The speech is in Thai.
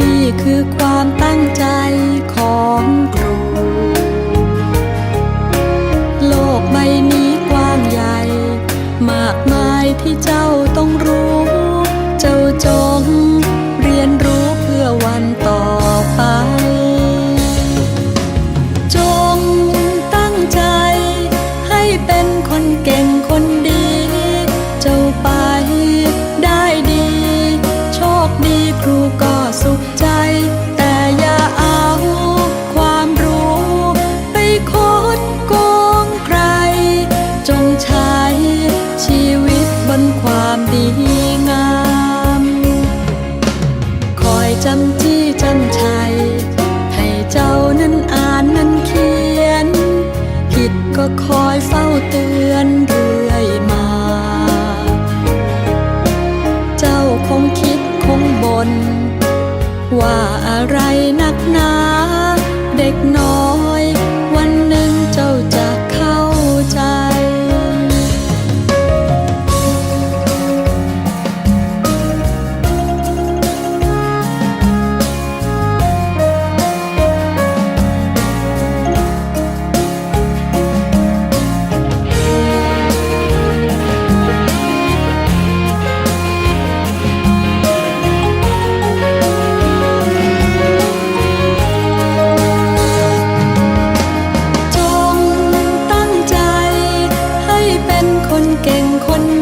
นี่คือความตั้งใจของกลุ่มโลกใบนี้กว้างใหญ่ มากมายที่เจ้าต้องรู้ เจ้าจงำจี้จำชัย ให้เจ้านั้นอ่านนั้นเขียน ผิดก็คอยเฝ้าเตือนเรื่อยมา เจ้าคงคิดคงบนนว่าอะไรนักหนา when